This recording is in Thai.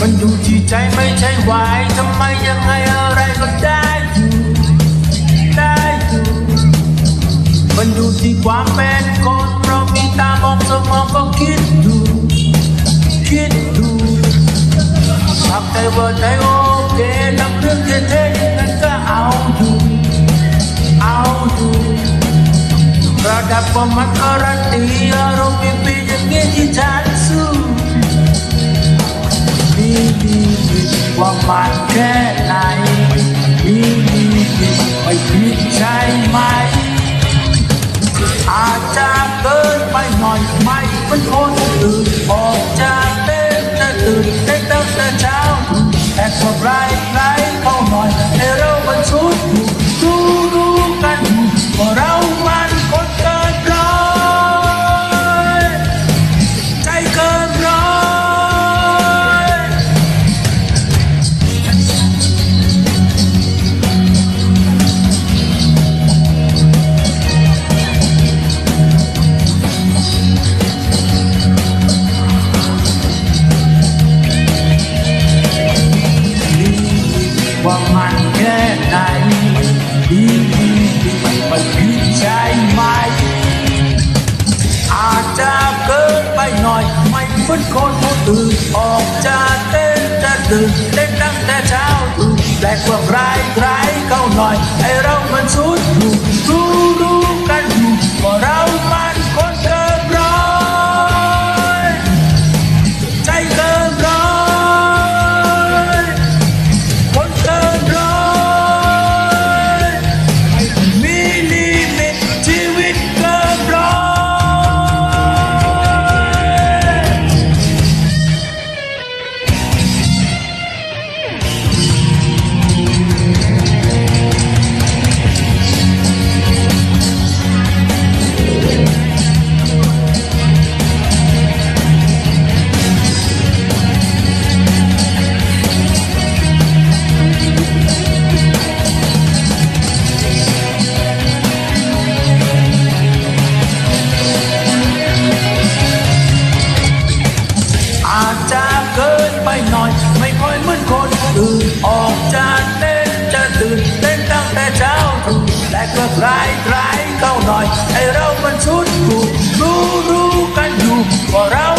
มันอยู่ที่ใจไม่ใช่วายทำไมยังไงอะไรก็ได้อยู่ได้อยู่มันอยู่ที่ความเป็นคนเรามีตามองสมองก็คิดดู คิดดูทำใจว่าใจโอเคทำเรื่องเท่ๆย่างนั้นก็เอาอยู่เอาอยู่ระดับประมาณการันตีอารมณ์มีปีอย่างนี้ที่ฉัน ว่ามันแค่ไหนมีดีผิดไม่ผิดใช่ไหม อาจจะเกินไปหน่อยไม่เป็นคนอื่น คนผู้อื่นออกจากเต้นจะดึก แต่ก็ใครใครเต้าหน่อยไอเรามันชุดกูรู้รู้กันอยู่ว่าเรา